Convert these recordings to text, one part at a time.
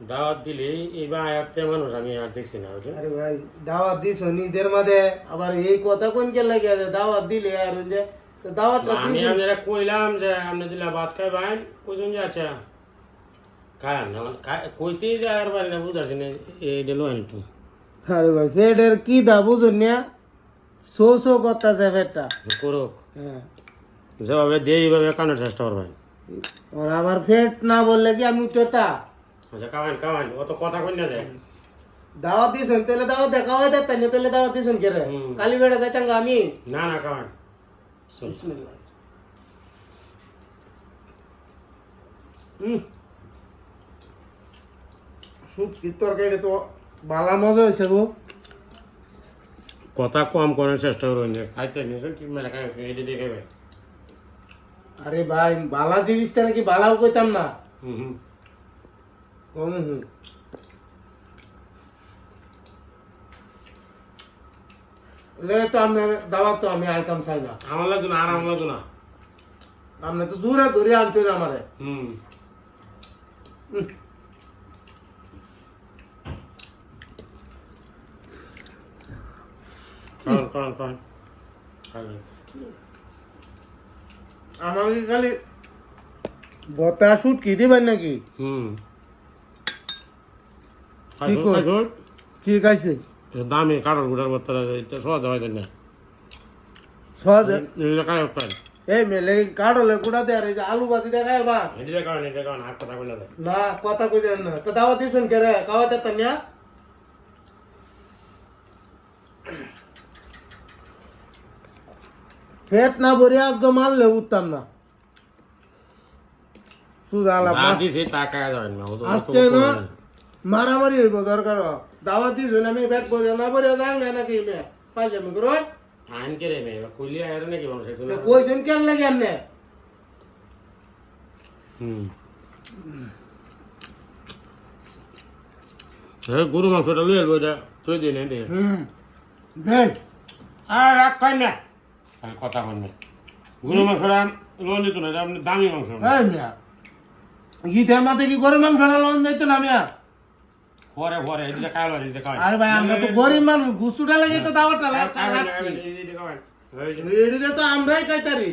দাওয়াত দিলে এইবার আয়াতে মানুষ আমি আর দেখছি না বুঝলি আরে ভাই দাওয়াত দিস নিজের মাঝে আবার এই কথা কোন কে লাগে আছে দাওয়াত দিলে আর ওই যে তো দাওয়াতটা আমি দিস আপনারা কইলাম যে আপনি দিলা ভাত খাই বাইন কইছেন যে আচ্ছা খায় না খায় কইতেই যে আর পারি না বুঝাচ্ছি না এই দিল আনটু আরে ভাই পেটের কি দা বুঝুন না শো শো করতেছে পেটটা করুক হ্যাঁ যেভাবে দেই এইভাবে কানোর চেষ্টা করবেন আর আমার পেট না বললে কি আমি উঠোটা আচ্ছা খাওয়ান ও তো কথা কই না যায়। দাওয়াত দিছেন তাহলে দাওয়াত দেখা হয় না তাহলে দাওয়াত দিছেন কে রে। কালি বেড়া যাইতাম গা আমি। না না খাওয়ান বিসমিল্লাহ। হুম। শুটকি তরকারি তো বালা মজা হয়েছে গো। কথা কম করার চেষ্টা করবেন যে খাইতে নিয়েছেন কি মেলা খাই এটি দেখে ভাই আরে ভাই বালা জিনিসটা নাকি বালাও কইতাম না। হুম হুম। কম হুম। তো দাওয়াত তো আমি আইতাম চাই না। আমার লাগতো না আর আমার লাগতো না। আপনি তো দূরে দূরে আনছেন আমারে। হুম। আমার খালি বতা শুট কি দিবেন নাকি? হুম। কি? খাইছুন কি খাইছে দামি কারোর গুটার বত্তা এটা সহজ হয় না। সহজ খাই খাই এই মেলে কাটলে আর এই যে আলু ভাজি দেখায় বা। এটি দেখাবেন এটি দেখাবেন আর কথা দেয় না। কথা কই দেন না। তো দাওয়াত দিছেন কে রে? খাওয়া দিতেন না। পেট না ভরে একদম মারলে উঠতাম না। সুদা আলা যা দিছে তা খাওয়া না। ও তো- ও তো আজকে না। মারামারি হইব দরকার। দাওয়াত দিছেন আমি পেট ভরে না ভরে যাঙ্গা নাকি মে পাইজামি করো আইন কে রে মেয়ে কইলি আয়ের নাকি মানুষ না? কইছেন কেন লাগে আমনে হুম। হ্যাঁ গরু মাংসটা লুয়ে এলবো এটা তুই দিন এনে হুম। দেন। আর রাখ খাই না। আমি কথা কন না। গরু মাংসটা লোন দিত না এটা দামি মাংস। এই মিয়া ঈদের মাঠে কি গরু মাংস লোন যাইতো না মিয়া? পরে পরে এদিকে খাওয়া এদিকে খাওয়া আরে ভাই আমরা তো গরিব মানুষ গুস্তুটা লাগে তো দাওয়াটা রাখছি এদিকে তো আমরাই খাইতারি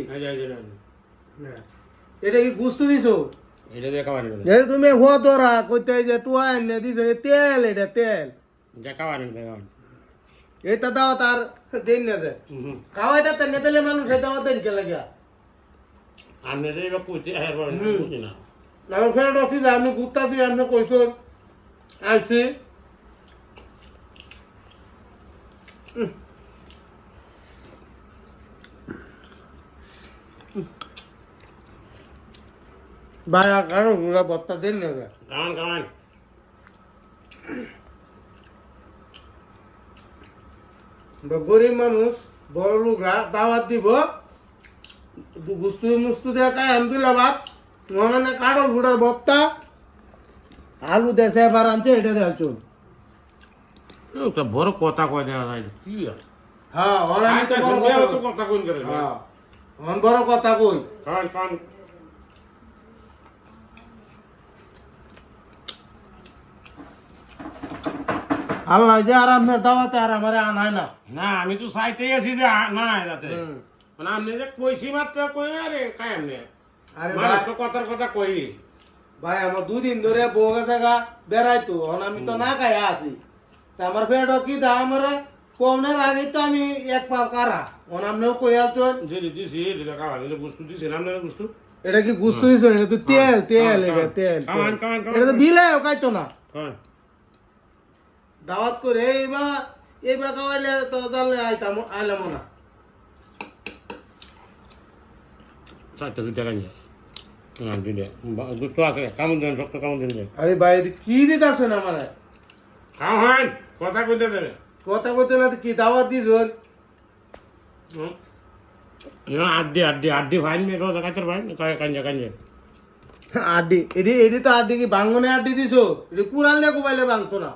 এটা কি গুস্তু দিছো? এটা দিয়ে খাওয়া এটা তুমি হো তোরা কইতে যে তুই এনে দিছো তেল এটা তেল। যা খাওয়া খাওয়া এটা দাও তার দিন না দে খাওয়াই দাতে নেতেলে মানুষ এই দাওয়াত দেন কে লাগে। আপনি যে এবার কইতে হ্যাঁ না। আমার ফ্রেন্ড অফিস আমি ঘুরতাছি আপনি কইছো আইছি ভাই আর কারও ঘুরা বত্তা দিন না খাওয়ান আমরা গরিব মানুষ বড় লোকরা দাওয়াত দিব। গুস্তু মুস্তু দিয়ে খাই আলহামদুলিল্লাহ বাপ। মনে কাঠল ফুটার বত্তা আলু দেশে এবার আনছে এটা দেওয়া একটা বড় কথা কয় দেওয়া যায় কি হ্যাঁ ওর আমি তো কথা কইন করে হ্যাঁ ওর বড় কথা কই। খাওয়ান খাওয়ান আল্লাহ যে আর আপনার দাওয়াতে আর আমার আনায় না। না আমি তো চাইতেই আছি যে না যাতে মানে আপনি যে কইছি মাত্র কই আরে কাই আপনি? আরে তো কথার কথা কই ভাই আমার দুদিন ধরে বউকে জায়গা বেড়াইতো এখন আমি তো না খাই আছি। তা আমার পেট কি দা আমার? কমনের আগে তো আমি এক পা কারা। এখন আপনিও কই আছেন যদি দিছি দিলে খাওয়ান দিলে বুঝতে দিছিলাম না বুঝতে এটা কি গুস্তু হইছে এটা তো তেল তেল এটা তেল কামান। এটা তো বিলাই খাইতো না। খাওয়ান দাওয়াত করে এইবার এইবার খাওয়াইলে তো তাহলে আইতাম আইলাম না। চারটা দুইটা কাঞ্জা না দুইটা বুঝতে আছে কেমন দেন শক্ত কেমন দেন? আরে এটা কি দিতেছেন আমার? খাওয়ান কথা কইতে দেবে কথা কইতে না তো কি দাওয়াত দিছ আড্ডি আড্ডি আড্ডি ভাই মেয়ে রোজা কাচার ভাই কাঞ্জা কাঞ্জা আড্ডি এডি এডি তো আড্ডি কি বাঙ্গনে আড্ডি দিছো? এডি কুড়াল দিয়ে কুবাইলে বাংতো না।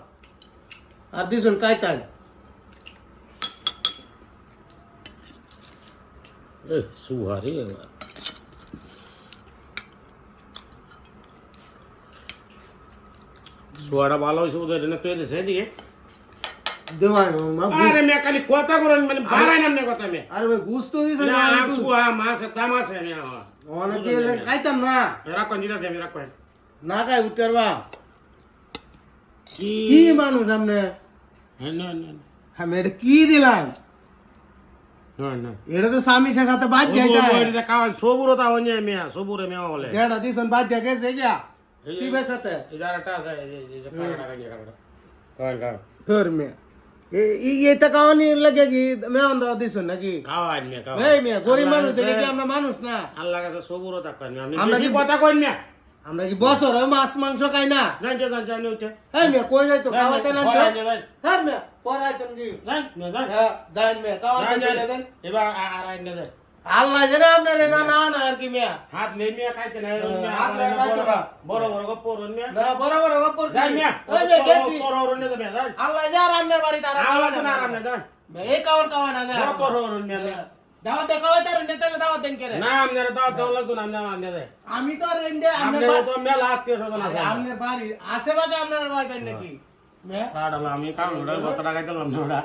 আর দিছুন কাইতান এ সুহারি এবার সোয়াটা ভালো হয়েছে বোধ হয় তুই দিছে এদিকে মা আরে মেয়ে খালি কথা করেন মানে বাড়াই নাম না কথা মেয়ে আরে ভাই গুস্ত দিছ না না আম সুয়া মাছ আছে মেয়ে অনেকে খাইতাম না রাখুন দিদা দেবে রাখুন না খাই উঠার বা কি কি মানুষ আপনি হ্যাঁ না না আমি এটা কি দিলাম না না এটা তো স্বামী সাথে বাদ যাইতা কাওয়ান সবুরও তা অন্য মেয়া সবুরে মেয়া বলে যেটা দিছন বাদ যা গেছে যা শিবের সাথে? ইদারটা আছে এই যে কাড়া কাড়া কাড়া কাওয়ান কাওয়ান তোর এই এটা কাওয়ানি লাগে কি? মেয়ন দাও দিছন নাকি? কাওয়ান মেয়া কাওয়ান এই মেয়ে গরিব মানুষ দেখে কি আমরা মানুষ না? আল্লাহ কাছে সবুরও তা আমরা কি- কথা কইন মেয়া। আমরা কি বছর মাছ মাংস খাই না? উঠে। এই কই হ্যাঁ জান জান হ্যাঁ জান। এবার আর আইনে যায় আল্লাহ জানে আপনার না না না আর কি মেয়ে? হাত লে মেয়া খাইতে না হাত লে খাইতে না। বড় বড় গপ্প রন মেয়া। না বরাবর বাপর জান মেয়া ওই মেয়ে গেছি। বড় রন মেয়া মেয়া জান আল্লাহ যা আপনার বাড়ি তারা আওয়াজ না আরাম না জান এই কাওয়ান কাওয়ান না বড় বড় রন মেয়া দাওয়াত দে কাওয়াইতে আর নেতালে দাওয়াত দেন করে? না আপনার দাওয়াত দেওয়া লাগতো না আপনার আন্নে দেয় আমি তো আর এন্ডে আপনার আপনার তো মেলা আত্মীয় স্বজন আছে। আপনার বাড়ি আশেপাশে আপনার বাড়ি পাই নাকি? মেয়ে কাটালো আমি কাম ওটা কত টাকা দিলাম না ওটা।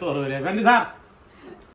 তোর হইলে স্যার